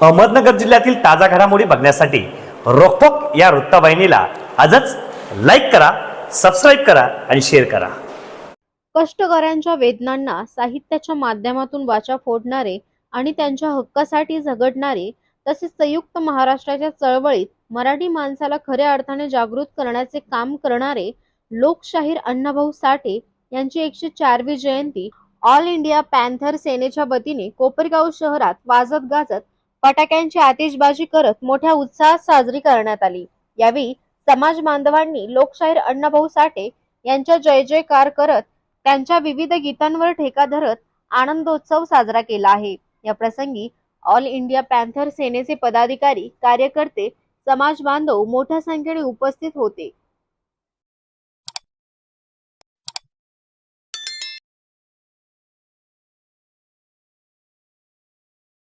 अहमदनगर जिल्ह्यातील ताजा घडामोडी बघण्यासाठी रोखोक या वृत्तवाहिनीला आजच लाईक करा सबस्क्राईब करा आणि शेअर करा. कष्टकऱ्यांच्या वेदनांना साहित्याच्या माध्यमातून वाचा फोडणारे आणि त्यांच्या हक्कासाठी झगडणारे तसेच संयुक्त महाराष्ट्राच्या चळवळीत मराठी माणसाला खऱ्या अर्थाने जागृत करण्याचे काम करणारे लोकशाहीर अण्णाभाऊ साठे यांची एकशे चारवी जयंती ऑल इंडिया पॅन्थर सेनेच्या वतीने कोपरगाव शहरात वाजत गाजत फटाक्यांची आतिषबाजी करत मोठ्या उत्साहात साजरी करण्यात आली. यावेळी समाज बांधवांनी लोकशाहीर अण्णाभाऊ साठे यांच्या जय जयकार करत त्यांच्या विविध गीतांवर ठेका धरत आनंदोत्सव साजरा केला आहे. या प्रसंगी ऑल इंडिया पॅन्थर सेनेचे पदाधिकारी कार्यकर्ते समाज बांधव मोठ्या संख्येने उपस्थित होते.